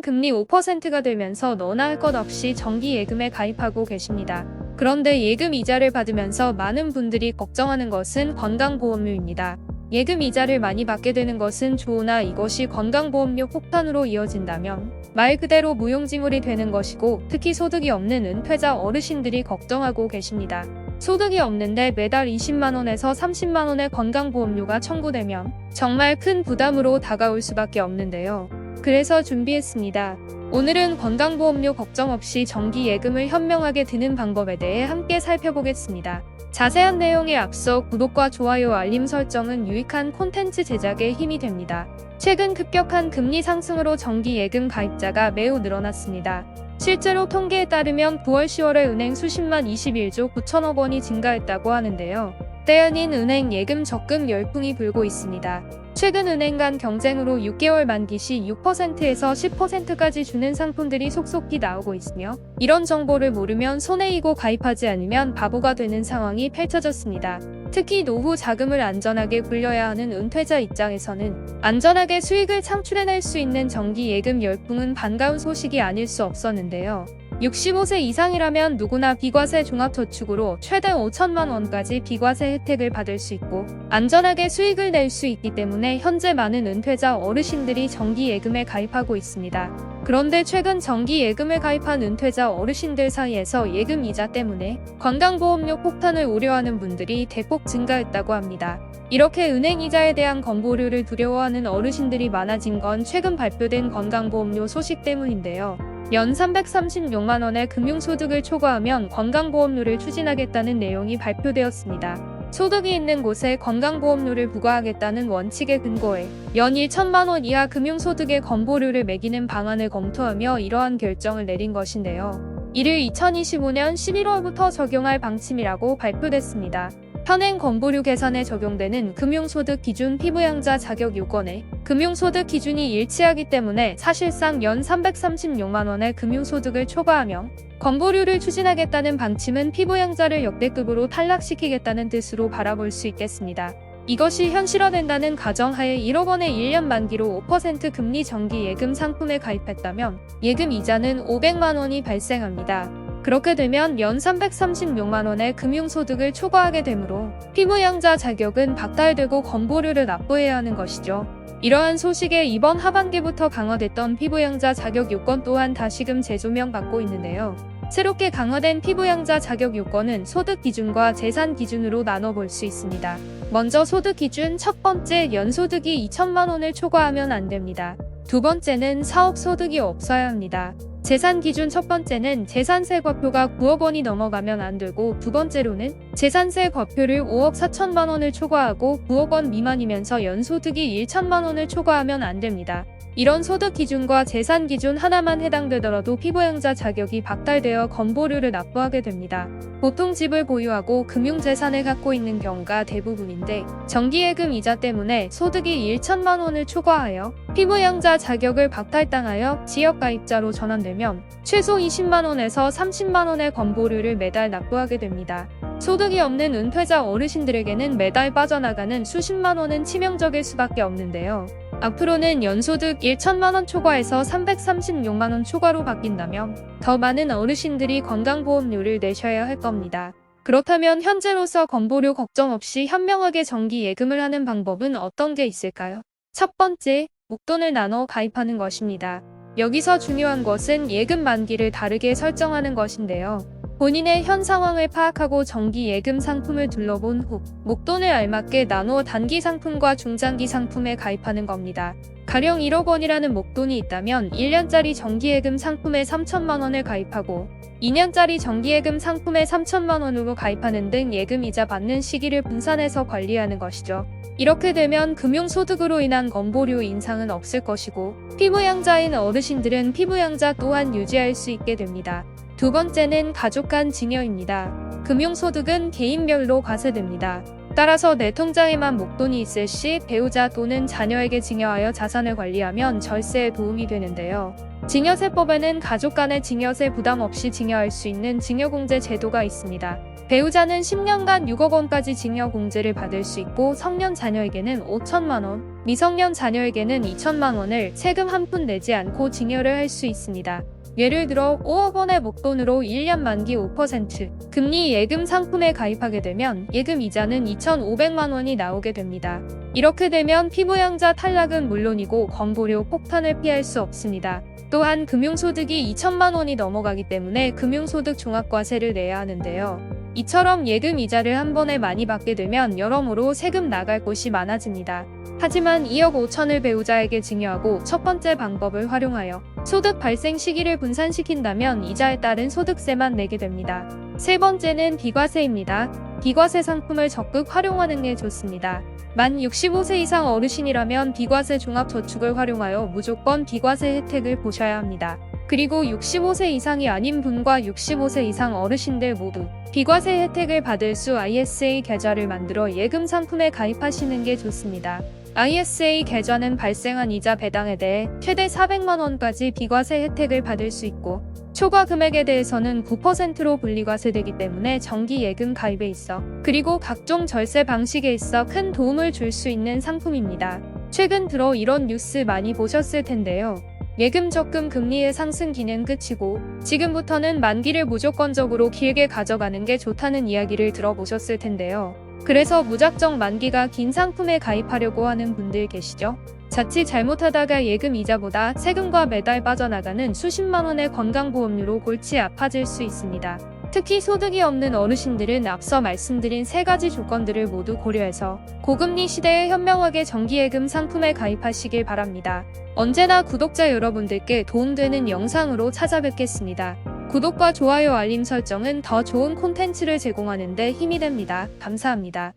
금리 5%가 되면서 너나 할 것 없이 정기 예금에 가입하고 계십니다. 그런데 예금 이자를 받으면서 많은 분들이 걱정하는 것은 건강보험료입니다. 예금 이자를 많이 받게 되는 것은 좋으나 이것이 건강보험료 폭탄으로 이어진다면 말 그대로 무용지물이 되는 것이고 특히 소득이 없는 은퇴자 어르신들이 걱정하고 계십니다. 소득이 없는데 매달 20만원에서 30만원의 건강보험료가 청구되면 정말 큰 부담으로 다가올 수밖에 없는데요. 그래서 준비했습니다. 오늘은 건강보험료 걱정 없이 정기 예금을 현명하게 드는 방법에 대해 함께 살펴보겠습니다. 자세한 내용에 앞서 구독과 좋아요 알림 설정은 유익한 콘텐츠 제작에 힘이 됩니다. 최근 급격한 금리 상승으로 정기 예금 가입자가 매우 늘어났습니다. 실제로 통계에 따르면 9월 10월에 은행 수십만 21조 9천억 원이 증가했다고 하는데요. 때 아닌 은행 예금 적금 열풍이 불고 있습니다. 최근 은행 간 경쟁으로 6개월 만기 시 6%에서 10%까지 주는 상품들이 속속히 나오고 있으며 이런 정보를 모르면 손해이고 가입하지 않으면 바보가 되는 상황이 펼쳐졌습니다. 특히 노후 자금을 안전하게 굴려야 하는 은퇴자 입장에서는 안전하게 수익을 창출해낼 수 있는 정기 예금 열풍은 반가운 소식이 아닐 수 없었는데요. 65세 이상이라면 누구나 비과세 종합저축으로 최대 5천만 원까지 비과세 혜택을 받을 수 있고 안전하게 수익을 낼 수 있기 때문에 현재 많은 은퇴자 어르신들이 정기 예금에 가입하고 있습니다. 그런데 최근 정기 예금에 가입한 은퇴자 어르신들 사이에서 예금 이자 때문에 건강보험료 폭탄을 우려하는 분들이 대폭 증가했다고 합니다. 이렇게 은행 이자에 대한 건보료를 두려워하는 어르신들이 많아진 건 최근 발표된 건강보험료 소식 때문인데요. 연 336만 원의 금융소득을 초과하면 건강보험료를 추진하겠다는 내용이 발표되었습니다. 소득이 있는 곳에 건강보험료를 부과하겠다는 원칙에 근거해 연 1천만 원 이하 금융소득의 건보료를 매기는 방안을 검토하며 이러한 결정을 내린 것인데요. 이를 2025년 11월부터 적용할 방침이라고 발표됐습니다. 현행 건보료 계산에 적용되는 금융소득 기준 피부양자 자격 요건에 금융소득 기준이 일치하기 때문에 사실상 연 336만 원의 금융소득을 초과하며 건보료를 추진하겠다는 방침은 피부양자를 역대급으로 탈락시키겠다는 뜻으로 바라볼 수 있겠습니다. 이것이 현실화된다는 가정하에 1억 원의 1년 만기로 5% 금리 정기 예금 상품에 가입했다면 예금 이자는 500만 원이 발생합니다. 그렇게 되면 연 336만 원의 금융소득을 초과하게 되므로 피부양자 자격은 박탈되고 건보료를 납부해야 하는 것이죠. 이러한 소식에 이번 하반기부터 강화됐던 피부양자 자격 요건 또한 다시금 재조명 받고 있는데요. 새롭게 강화된 피부양자 자격 요건은 소득 기준과 재산 기준으로 나눠볼 수 있습니다. 먼저 소득 기준 첫 번째 연소득이 2천만 원을 초과하면 안 됩니다. 두 번째는 사업 소득이 없어야 합니다. 재산 기준 첫 번째는 재산세 과표가 9억 원이 넘어가면 안 되고 두 번째로는 재산세 과표를 5억 4천만 원을 초과하고 9억 원 미만이면서 연소득이 1천만 원을 초과하면 안 됩니다. 이런 소득 기준과 재산 기준 하나만 해당되더라도 피부양자 자격이 박탈되어 건보료를 납부하게 됩니다. 보통 집을 보유하고 금융재산을 갖고 있는 경우가 대부분인데 정기예금 이자 때문에 소득이 1천만 원을 초과하여 피부양자 자격을 박탈당하여 지역가입자로 전환되면 최소 20만 원에서 30만 원의 건보료를 매달 납부하게 됩니다. 소득이 없는 은퇴자 어르신들에게는 매달 빠져나가는 수십만 원은 치명적일 수밖에 없는데요. 앞으로는 연소득 1천만 원 초과에서 336만 원 초과로 바뀐다면 더 많은 어르신들이 건강보험료를 내셔야 할 겁니다. 그렇다면 현재로서 건보료 걱정 없이 현명하게 정기 예금을 하는 방법은 어떤 게 있을까요? 첫 번째, 목돈을 나눠 가입하는 것입니다. 여기서 중요한 것은 예금 만기를 다르게 설정하는 것인데요. 본인의 현 상황을 파악하고 정기 예금 상품을 둘러본 후 목돈을 알맞게 나누어 단기 상품과 중장기 상품에 가입하는 겁니다. 가령 1억 원이라는 목돈이 있다면 1년짜리 정기예금 상품에 3천만 원을 가입하고 2년짜리 정기예금 상품에 3천만 원으로 가입하는 등 예금이자 받는 시기를 분산해서 관리하는 것이죠. 이렇게 되면 금융소득으로 인한 건보료 인상은 없을 것이고 피부양자인 어르신들은 피부양자 또한 유지할 수 있게 됩니다. 두 번째는 가족 간 증여입니다. 금융소득은 개인별로 과세됩니다. 따라서 내 통장에만 목돈이 있을 시 배우자 또는 자녀에게 증여하여 자산을 관리하면 절세에 도움이 되는데요. 증여세법에는 가족 간의 증여세 부담 없이 증여할 수 있는 증여공제 제도가 있습니다. 배우자는 10년간 6억 원까지 증여공제를 받을 수 있고 성년 자녀에게는 5천만 원, 미성년 자녀에게는 2천만 원을 세금 한 푼 내지 않고 증여를 할 수 있습니다. 예를 들어 5억 원의 목돈으로 1년 만기 5% 금리 예금 상품에 가입하게 되면 예금 이자는 2,500만 원이 나오게 됩니다. 이렇게 되면 피부양자 탈락은 물론이고 건보료 폭탄을 피할 수 없습니다. 또한 금융소득이 2천만 원이 넘어가기 때문에 금융소득 종합과세를 내야 하는데요. 이처럼 예금 이자를 한 번에 많이 받게 되면 여러모로 세금 나갈 곳이 많아집니다. 하지만 2억 5천을 배우자에게 증여하고 첫 번째 방법을 활용하여 소득 발생 시기를 분산시킨다면 이자에 따른 소득세만 내게 됩니다. 세 번째는 비과세입니다. 비과세 상품을 적극 활용하는 게 좋습니다. 만 65세 이상 어르신이라면 비과세 종합저축을 활용하여 무조건 비과세 혜택을 보셔야 합니다. 그리고 65세 이상이 아닌 분과 65세 이상 어르신들 모두 비과세 혜택을 받을 수 ISA 계좌를 만들어 예금 상품에 가입하시는 게 좋습니다. ISA 계좌는 발생한 이자 배당에 대해 최대 400만 원까지 비과세 혜택을 받을 수 있고 초과 금액에 대해서는 9%로 분리과세되기 때문에 정기 예금 가입에 있어 그리고 각종 절세 방식에 있어 큰 도움을 줄 수 있는 상품입니다. 최근 들어 이런 뉴스 많이 보셨을 텐데요. 예금 적금 금리의 상승기는 끝이고 지금부터는 만기를 무조건적으로 길게 가져가는 게 좋다는 이야기를 들어보셨을 텐데요. 그래서 무작정 만기가 긴 상품에 가입하려고 하는 분들 계시죠? 자칫 잘못하다가 예금 이자보다 세금과 매달 빠져나가는 수십만 원의 건강보험료로 골치 아파질 수 있습니다. 특히 소득이 없는 어르신들은 앞서 말씀드린 세 가지 조건들을 모두 고려해서 고금리 시대에 현명하게 정기예금 상품에 가입하시길 바랍니다. 언제나 구독자 여러분들께 도움되는 영상으로 찾아뵙겠습니다. 구독과 좋아요 알림 설정은 더 좋은 콘텐츠를 제공하는 데 힘이 됩니다. 감사합니다.